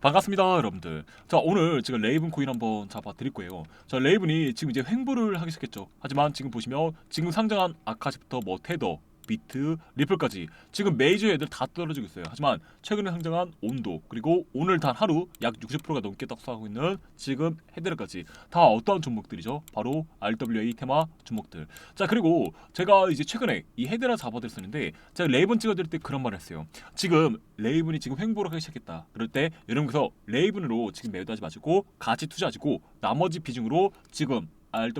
반갑습니다 여러분들. 자 오늘 제가 레이븐 코인 한번 잡아 드릴 거예요. 자 레이븐이 지금 이제 횡보를 하기 시작했죠. 하지만 지금 보시면 지금 상장한 아카시부터 뭐 테더 비트 리플까지. 지금 메이저 애들 다 떨어지고 있어요. 하지만 최근에 상장한 온도 그리고 오늘 단 하루 약 60%가 넘게 떡상하고 있는 지금 헤드라까지 다 어떠한 종목들이죠? 바로 RWA 테마 종목들. 자 그리고 제가 이제 최근에 이 헤드라 잡아드렸었는데 제가 레이븐 찍어드릴 때 그런 말을 했어요. 지금 레이븐이 지금 횡보를 하기 시작했다. 그럴 때 여러분께서 레이븐으로 지금 매도하지 마시고 같이 투자하시고 나머지 비중으로 지금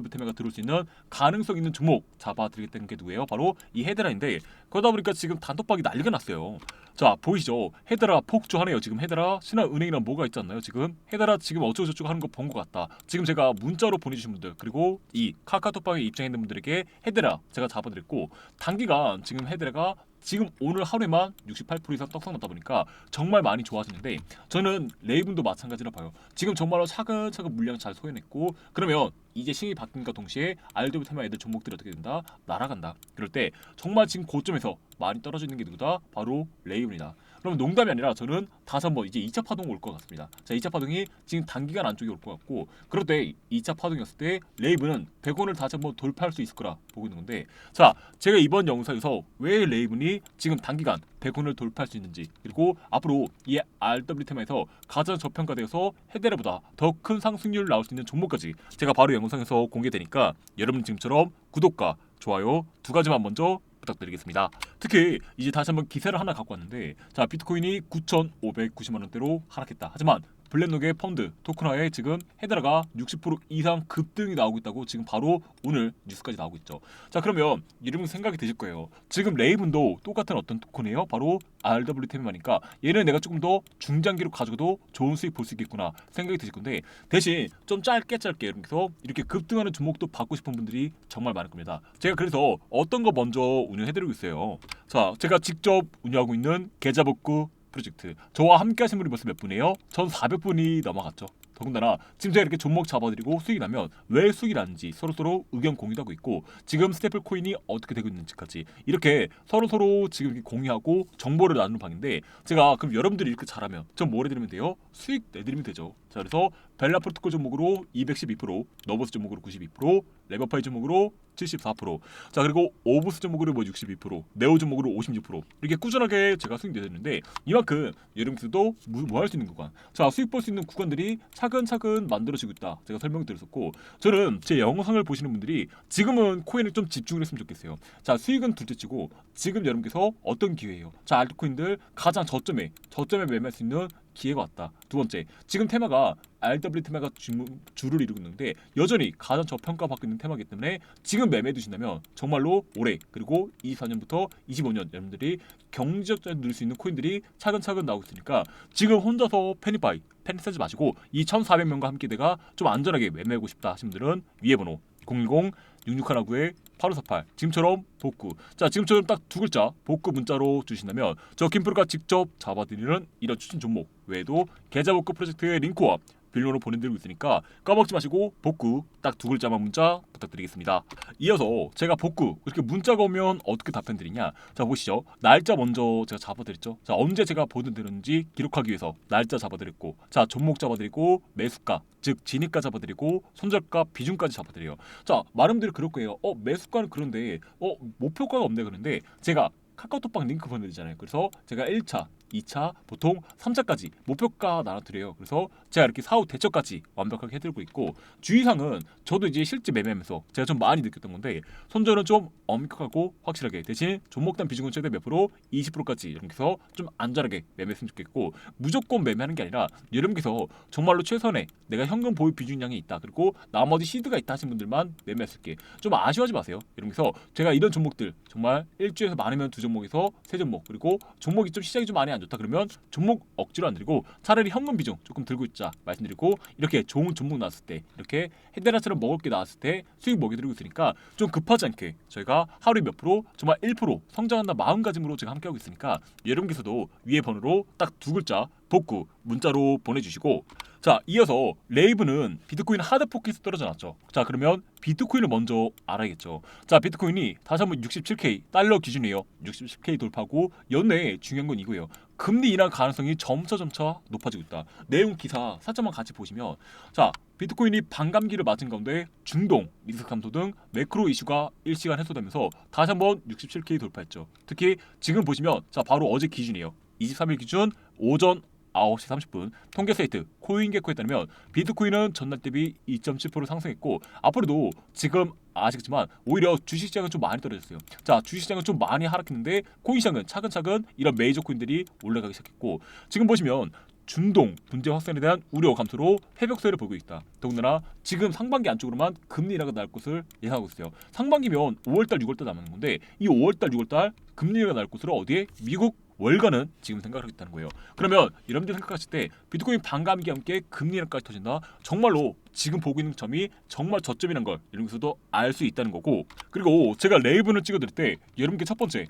테마가 들어올 수 있는 가능성 있는 종목 잡아드리겠다는 게 누구예요? 바로 이 헤드라인데 그러다 보니까 지금 단톡방이 난리가 났어요. 자 보이시죠? 헤드라 폭주하네요. 지금 헤드라 신한은행이랑 뭐가 않나요? 지금 헤드라 지금 어쩌고 저쩌고 하는 거 본 것 같다. 지금 제가 문자로 보내주신 분들 그리고 이 카카오톡방에 입장해 있는 분들에게 헤드라 제가 잡아드렸고 단기간 지금 헤드라가 지금 오늘 하루에만 68% 이상 떡상 났다 보니까 정말 많이 좋아지는데 저는 레이븐도 마찬가지라 봐요. 지금 정말로 차근차근 물량 잘 소화했고 그러면 이제 신이 바뀐과 동시에 RW 테마 애들 종목들이 어떻게 된다? 날아간다. 그럴 때 정말 지금 고점에 서 많이 떨어지는 게 누구다? 바로 레이븐이다. 그럼 농담이 아니라 저는 다시 한번 이제 2차 파동 올 것 같습니다. 자, 2차 파동이 지금 단기간 안쪽에 올 것 같고 그럴 때 2차 파동이었을 때 레이븐은 100원을 다시 한번 돌파할 수 있을 거라 보고 있는 건데 자, 제가 이번 영상에서 왜 레이븐이 지금 단기간 100원을 돌파할 수 있는지 그리고 앞으로 이 RW 테마에서 가장 저평가되어서 헤데라보다 더 큰 상승률 나올 수 있는 종목까지 제가 바로 영상에서 공개되니까 여러분 지금처럼 구독과 좋아요 두 가지만 먼저 부탁드리겠습니다. 특히 이제 다시 한번 기세를 하나 갖고 왔는데 자 비트코인이 9,590만 원대로 하락했다. 하지만 블랙록의 펀드 토큰화에 지금 헤드라가 60% 이상 급등이 나오고 있다고 지금 바로 오늘 뉴스까지 나오고 있죠. 자 그러면 이러면 생각이 드실 거예요. 지금 레이븐도 똑같은 어떤 토큰이에요? 바로 RW 테마니까 얘는 내가 조금 더 중장기로 가져가도 좋은 수익 볼 수 있겠구나 생각이 드실 건데 대신 좀 짧게 짧게 이렇게 이렇게 급등하는 종목도 받고 싶은 분들이 정말 많을 겁니다. 제가 그래서 어떤 거 먼저 운영해드리고 있어요. 자 제가 직접 운영하고 있는 계좌복구 프로젝트 저와 함께 하신 분이 벌써 몇 분이에요? 전 400분이 넘어갔죠. 더군다나 지금 제가 이렇게 종목 잡아드리고 수익이 나면 왜 수익이 나는지 서로서로 의견 공유도 하고 있고 지금 스테플 코인이 어떻게 되고 있는지까지 이렇게 서로서로 지금 공유하고 정보를 나누는 방인데 제가 그럼 여러분들이 이렇게 잘하면 전 뭘 해드리면 돼요? 수익 내드리면 되죠. 자 그래서 벨라 프로토콜 종목으로 212%, 너버스 종목으로 92%, 레버파이 종목으로 74%, 자 그리고 오브스 종목으로 뭐 62%, 네오 종목으로 56% 이렇게 꾸준하게 제가 수익 내드리는데 이만큼 여러분들도 뭐 할 수 있는 구간, 자 수익 볼 수 있는 구간들이 차 근차근 만들어지고 있다. 제가 설명드렸었고 저는 제 영상을 보시는 분들이 지금은 코인에 좀 집중을 했으면 좋겠어요. 자 수익은 둘째치고 지금 여러분께서 어떤 기회예요? 자 알트코인들 가장 저점에 저점에 매매할 수 있는 기회가 왔다. 두 번째, 지금 테마가 RW 테마가 주, 주를 이루고 있는데 여전히 가장 저평가받고 있는 테마이기 때문에 지금 매매 두신다면 정말로 올해 그리고 24년부터 25년 여러분들이 경제적자를 누릴 수 있는 코인들이 차근차근 나오고 있으니까 지금 혼자서 패닉바이 패닉 사지 마시고 이 1,400명과 함께 내가 좀 안전하게 매매하고 싶다 하신 분들은 위에 번호 010 6619에 8548 지금처럼 복구. 자 지금처럼 딱 두 글자 복구 문자로 주신다면 저 김프로가 직접 잡아드리는 이런 추천 종목 외에도 계좌 복구 프로젝트의 링크와 빌로로 보내드리고 있으니까 까먹지 마시고 복구 딱 두 글자만 문자 부탁드리겠습니다. 이어서 제가 복구 이렇게 문자가 오면 어떻게 답변 드리냐? 자 보시죠. 날짜 먼저 제가 잡아드렸죠. 자 언제 제가 보내드렸는지 기록하기 위해서 날짜 잡아드렸고 자 종목 잡아드리고 매수가 즉 진입가 잡아드리고 손절가 비중까지 잡아드려요. 자 많은 분들이 그럴 거예요. 어 매수가는 그런데 어 목표가가 없네 그런데 제가 카카오톡방 링크 보내드리잖아요. 그래서 제가 1차, 2차, 보통 3차까지 목표가 나눠드려요. 그래서 제가 이렇게 사후 대처까지 완벽하게 해드리고 있고 주의사항은 저도 이제 실제 매매하면서 제가 좀 많이 느꼈던 건데 손절은 좀 엄격하고 확실하게 대신 종목당 비중은 최대 몇 프로? 20%까지 이렇게 해서 좀 안전하게 매매했으면 좋겠고 무조건 매매하는 게 아니라 여러분께서 정말로 최선의 내가 현금 보유 비중량이 있다 그리고 나머지 시드가 있다 하신 분들만 매매했을 게 좀 아쉬워하지 마세요. 여러분께서 제가 이런 종목들 정말 일주에서 많으면 두 종목 에서 세 종목 그리고 종목이 좀 시장이 좀 많이 안 좋다 그러면 종목 억지로 안 들고 차라리 현금 비중 조금 들고 있자 말씀드리고 이렇게 좋은 종목 나왔을 때 이렇게 헤데라처럼 먹을 게 나왔을 때 수익 먹여드리고 있으니까 좀 급하지 않게 저희가 하루에 몇 프로 정말 1% 성장한다 마음가짐으로 제가 함께하고 있으니까 여러분께서도 위에 번호로 딱 두 글자 복구 문자로 보내주시고 자 이어서 레이브는 비트코인 하드포켓에서 떨어져 났죠. 자 그러면 비트코인을 먼저 알아야겠죠. 자 비트코인이 다시 한번 67k 달러 기준이에요. 67k 돌파고 연내에 중요한 건 이거예요. 금리 인하 가능성이 점차 점차 높아지고 있다. 내용 기사 살짝만 같이 보시면 자 비트코인이 반감기를 맞은 가운데 중동, 리스크 감소 등 매크로 이슈가 일시간 해소되면서 다시 한번 67k 돌파했죠. 특히 지금 보시면 자 바로 어제 기준이에요. 23일 기준 오전 9시 30분 통계 사이트 코인게코에 따르면 비트코인은 전날 대비 2.7% 상승했고 앞으로도 지금 아시겠지만 오히려 주식시장은 좀 많이 떨어졌어요. 자 주식시장은 좀 많이 하락했는데 코인시장은 차근차근 이런 메이저 코인들이 올라가기 시작했고 지금 보시면 중동 분쟁 확산에 대한 우려 감소로 회복세를 보이고 있다. 더군다나 지금 상반기 안쪽으로만 금리 인하가 날 것을 예상하고 있어요. 상반기면 5월달, 6월달 남는 건데 이 5월달, 6월달 금리 인하가 날 것으로 어디에 미국 월가는 지금 생각을 하고 있다는 거예요. 그러면 여러분들 생각하실 때 비트코인 반감기와 함께 금리 인하까지 터진다. 정말로 지금 보고 있는 점이 정말 저점이란 걸 여러분께서도 알 수 있다는 거고 그리고 제가 레이븐을 찍어드릴 때 여러분께 첫 번째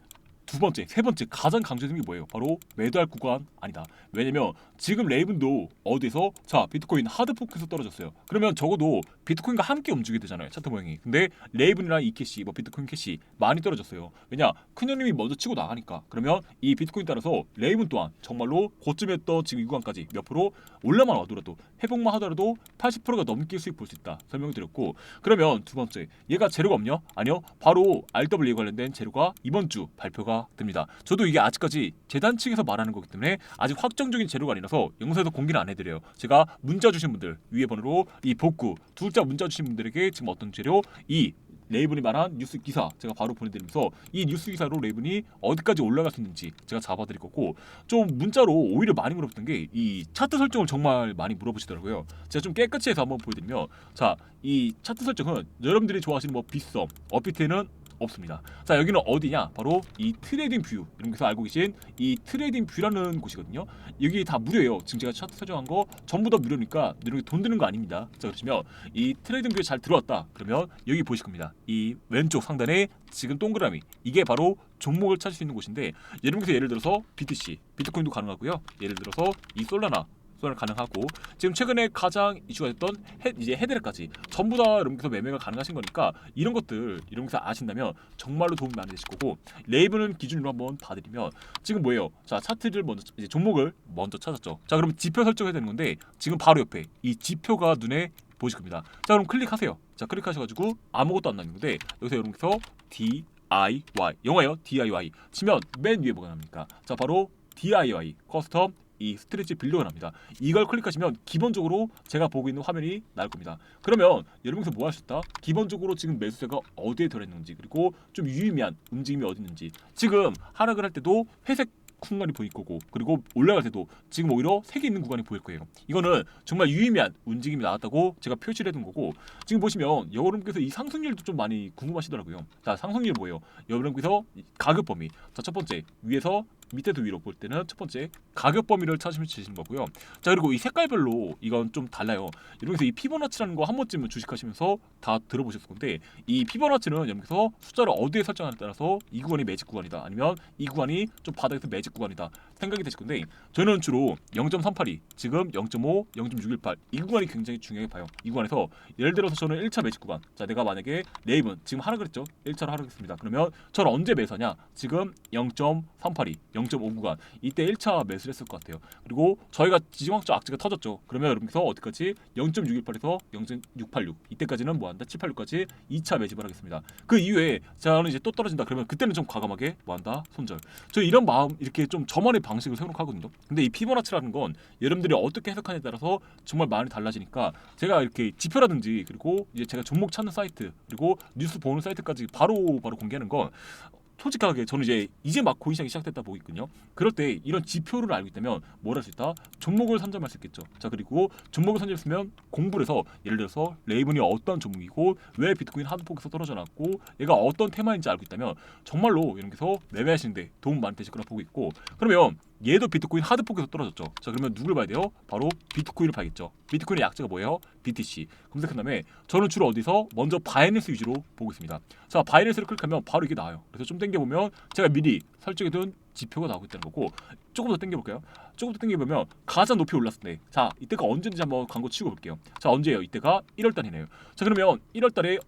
두 번째, 세 번째 가장 강조되는 게 뭐예요? 바로 매도할 구간 아니다. 왜냐면 지금 레이븐도 어디서 자 비트코인 하드포크에서 떨어졌어요. 그러면 적어도 비트코인과 함께 움직이게 되잖아요. 차트 모양이. 근데 레이븐이랑 이 캐시, 뭐 비트코인 캐시 많이 떨어졌어요. 왜냐 큰 형님이 먼저 치고 나가니까. 그러면 이 비트코인 따라서 레이븐 또한 정말로 고점이었던 지금 이 구간까지 몇 프로 올라만 와더라도 회복만 하더라도 80%가 넘게 수익 볼 수 있다 설명드렸고 그러면 두 번째 얘가 재료가 없냐? 아니요 바로 RWA 관련된 재료가 이번 주 발표가 됩니다. 저도 이게 아직까지 재단 측에서 말하는 거기 때문에 아직 확정적인 재료가 아니라서 영상에서 공개를 안 해드려요. 제가 문자 주신 분들 위에 번호로 이 복구 두 글자 문자 주신 분들에게 지금 어떤 재료 이 레이븐이 말한 뉴스 기사 제가 바로 보내드리면서 이 뉴스 기사로 레이븐이 어디까지 올라갈 수 있는지 제가 잡아드릴 거고 좀 문자로 오히려 많이 물어봤던 게 이 차트 설정을 정말 많이 물어보시더라고요. 제가 좀 깨끗이 해서 한번 보여드리면 자 이 차트 설정은 여러분들이 좋아하시는 뭐 빗썸, 업비트에는 없습니다. 자 여기는 어디냐? 바로 이 트레이딩 뷰 여러분께서 알고 계신 이 트레이딩 뷰라는 곳이거든요. 여기 다 무료예요. 지금 제가 차트 설정한 거 전부 다 무료니까 여러분 돈 드는 거 아닙니다. 자 그러시면 이 트레이딩 뷰에 잘 들어왔다. 그러면 여기 보실 겁니다. 이 왼쪽 상단에 지금 동그라미 이게 바로 종목을 찾을 수 있는 곳인데 여러분께서 예를 들어서 BTC, 비트코인도 가능하고요. 예를 들어서 이 솔라나 소환 가능하고 지금 최근에 가장 이슈가 됐던 헤, 이제 헤드렛까지 전부 다 여러분께서 매매가 가능하신 거니까 이런 것들 여러분께서 아신다면 정말로 도움이 많이 되실 거고 레이븐은 기준으로 한번 봐드리면 지금 뭐예요? 자 차트를 먼저 이제 종목을 먼저 찾았죠. 자 그럼 지표 설정해야 되는 건데 지금 바로 옆에 이 지표가 눈에 보이실 겁니다. 자 그럼 클릭하세요. 자 클릭하셔가지고 아무것도 안 나오는데 여기서 여러분께서 D I Y 영어예요 DIY 치면 맨 위에 뭐가 납니까? 자 바로 DIY 커스텀 이 스트레치 빌려가 납니다. 이걸 클릭하시면 기본적으로 제가 보고 있는 화면이 나올 겁니다. 그러면 여러분께서 뭐 하셨다? 기본적으로 지금 매수세가 어디에 들어있는지 그리고 좀 유의미한 움직임이 어디 있는지 지금 하락을 할 때도 회색 구간이 보일 거고 그리고 올라갈 때도 지금 오히려 색이 있는 구간이 보일 거예요. 이거는 정말 유의미한 움직임이 나왔다고 제가 표시를 해둔 거고 지금 보시면 여러분께서 이 상승률도 좀 많이 궁금하시더라고요. 자 상승률 뭐예요? 여러분께서 가격 범위 자 첫 번째 위에서 밑에도 위로 볼 때는 첫 번째 가격 범위를 찾으면 되시는 거고요. 자 그리고 이 색깔별로 이건 좀 달라요. 여러분께서 이 피보나치라는 거 한 번쯤은 주식하시면서 다 들어보셨을 건데 이 피보나치는 여러분께서 숫자를 어디에 설정하느냐에 따라서 이 구간이 매직 구간이다 아니면 이 구간이 좀 바닥에서 매직 구간이다 생각이 되실 건데 저는 주로 0.382 지금 0.5, 0.618 이 구간이 굉장히 중요하게 봐요. 이 구간에서 예를 들어서 저는 1차 매직 구간 자 내가 만약에 레이븐 지금 하라 그랬죠 1차로 하락했습니다. 그러면 저는 언제 매수하냐 지금 0.382 0.5 구간 이때 1차 매수를 했을 것 같아요. 그리고 저희가 지정학적 악재가 터졌죠. 그러면 여러분께서 어디까지 0.618에서 0.686 이때까지는 뭐한다 786까지 2차 매집을 하겠습니다. 그 이후에 저는 이제 또 떨어진다. 그러면 그때는 좀 과감하게 뭐한다 손절. 저 이런 마음 이렇게 좀 저만의 방식을 세워놓고 하거든요. 근데 이 피보나치라는 건 여러분들이 어떻게 해석하냐에 따라서 정말 많이 달라지니까 제가 이렇게 지표라든지 그리고 이제 제가 종목 찾는 사이트 그리고 뉴스 보는 사이트까지 바로 바로 공개하는 건 솔직하게 저는 이제 이제 막 고인 시장이 시작됐다 있거든요. 그럴 때 이런 지표를 알고 있다면 뭘 할 수 있다? 종목을 선점할 수 있겠죠. 자 그리고 종목을 선점했으면 공부를 해서 예를 들어서 레이븐이 어떤 종목이고 왜 비트코인 하드폭에서 떨어져 났고 얘가 어떤 테마인지 알고 있다면 정말로 이런 게서 매매하시는데 도움 많이 되실 거라 보고 있고 그러면 얘도 비트코인 하드폭에서 떨어졌죠. 자 그러면 누굴 봐야 돼요? 바로 비트코인을 봐야겠죠. 비트코인의 약자가 뭐예요? BTC. 검색한 다음에 저는 주로 어디서 먼저 바이낸스 위주로 보고 있습니다. 자 바이낸스를 클릭하면 바로 이게 나와요. 그래서 좀 당겨 보면 제가 미리 설정해둔 지표가 나오고 있다는 거고 조금 더 당겨 볼까요? 조금 더 당겨 보면 가장 높이 올랐을 때, 자 이때가 언제인지 한번 광고 치고 볼게요. 자 언제예요? 이때가 1월 달이네요. 자 그러면 1월 달에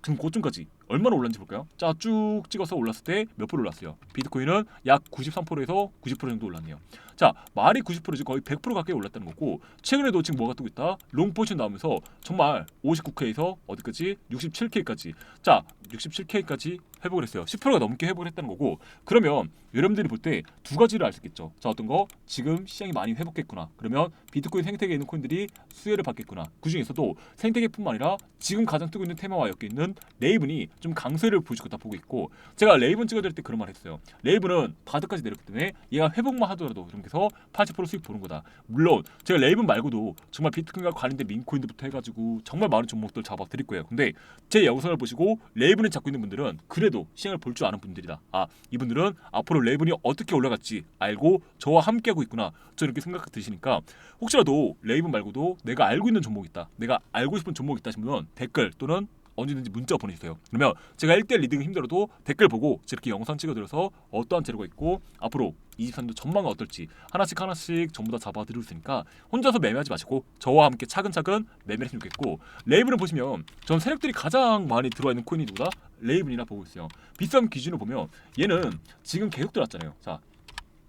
지금 고점까지 얼마나 올랐는지 볼까요? 자 쭉 찍어서 올랐을 때 몇 프로 올랐어요? 비트코인은 약 93%에서 90% 정도 올랐네요. 자 말이 90%지 거의 100% 가까이 올랐다는 거고 최근에도 지금 뭐가 뜨고 있다? 롱 포지션 나오면서 정말 59K에서 어디까지? 67K까지 자 67K까지 회복을 했어요. 10%가 넘게 회복을 했다는 거고 그러면 여러분들이 볼 때 두 가지를 알 수 있겠죠. 자 어떤 거 지금 시장이 많이 회복했구나. 그러면 비트코인 생태계에 있는 코인들이 수혜를 받겠구나. 그 중에서도 생태계뿐만 아니라 지금 가장 뜨고 있는 테마와 엮여 있는 레이븐이 좀 강세를 보여주고 있다 보고 있고 제가 레이븐 찍어드릴 때 그런 말 했어요. 레이븐은 바드까지 내렸기 때문에 얘가 회복만 하더라도 이렇게 해서 80% 수익 보는 거다. 물론 제가 레이븐 말고도 정말 비트코인과 관련된 민코인들부터 해가지고 정말 많은 종목들 잡아 드릴 거예요. 근데 제 영상을 보시고 레이븐을 잡고 있는 분들은 그래도 시장을 볼 줄 아는 분들이다. 아 이분들은 앞으로 레이븐이 어떻게 올라갈지 알고 저와 함께하고 있구나. 저 이렇게 생각 드시니까 혹시라도 레이븐 말고도 내가 알고 있는 종목 이 있다. 내가 알고 싶은 종목 이 있다 싶으면 댓글 또는 언제든지 문자 보내주세요. 그러면 제가 1대1 리딩 힘들어도 댓글 보고 이렇게 영상 찍어드려서 어떠한 재료가 있고 앞으로 23년 전망은 어떨지 하나씩 하나씩 전부 다 잡아드릴 수 있으니까 혼자서 매매하지 마시고 저와 함께 차근차근 매매를 했으면 좋겠고 레이븐을 보시면 전 세력들이 가장 많이 들어와 있는 코인이 누구다? 레이븐이나 보고 있어요. 비싼 기준을 보면 얘는 지금 계속 들어왔잖아요. 자.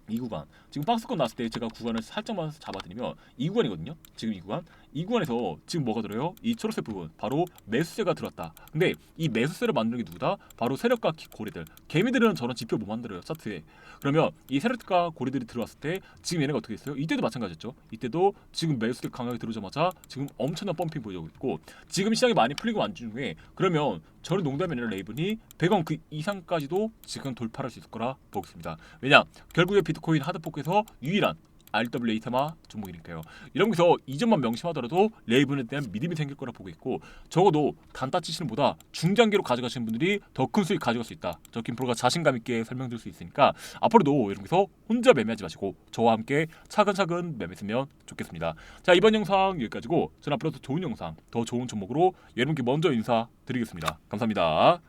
이 구간 지금 박스권 났을 때 제가 구간을 살짝만 잡아드리면 이 구간이거든요. 지금 이 구간 이 구간에서 지금 뭐가 들어요? 이 초록색 부분 바로 매수세가 들어왔다. 근데 이 매수세를 만드는 게 누구다? 바로 세력과 기- 고리들. 개미들은 저런 지표 못 만들어요 차트에. 그러면 이 세력과 고리들이 들어왔을 때 지금 얘네가 어떻게 했어요? 이때도 마찬가지였죠. 이때도 지금 매수세 강하게 들어오자마자 지금 엄청난 펌핑 보여주고 있고 지금 시장이 많이 풀리고 안 중에 그러면 저는 농담이 아니라 레이븐이 100원 그 이상까지도 지금 돌파할 수 있을 거라 보겠습니다. 왜냐 결국에 비트코인 하드포크 에서 유일한 RWA 테마 종목이니까요. 이런 거서 이 점만 명심하더라도 레이븐에 대한 믿음이 생길 거라 보고 있고 적어도 단타 치시는 보다 중장기로 가져가시는 분들이 더 큰 수익 가져갈 수 있다. 저 김프로가 자신감 있게 설명드릴 수 있으니까 앞으로도 이런 거서 혼자 매매하지 마시고 저와 함께 차근차근 매매했으면 좋겠습니다. 자 이번 영상 여기까지고 저는 앞으로 더 좋은 영상, 더 좋은 종목으로 여러분께 먼저 인사드리겠습니다. 감사합니다.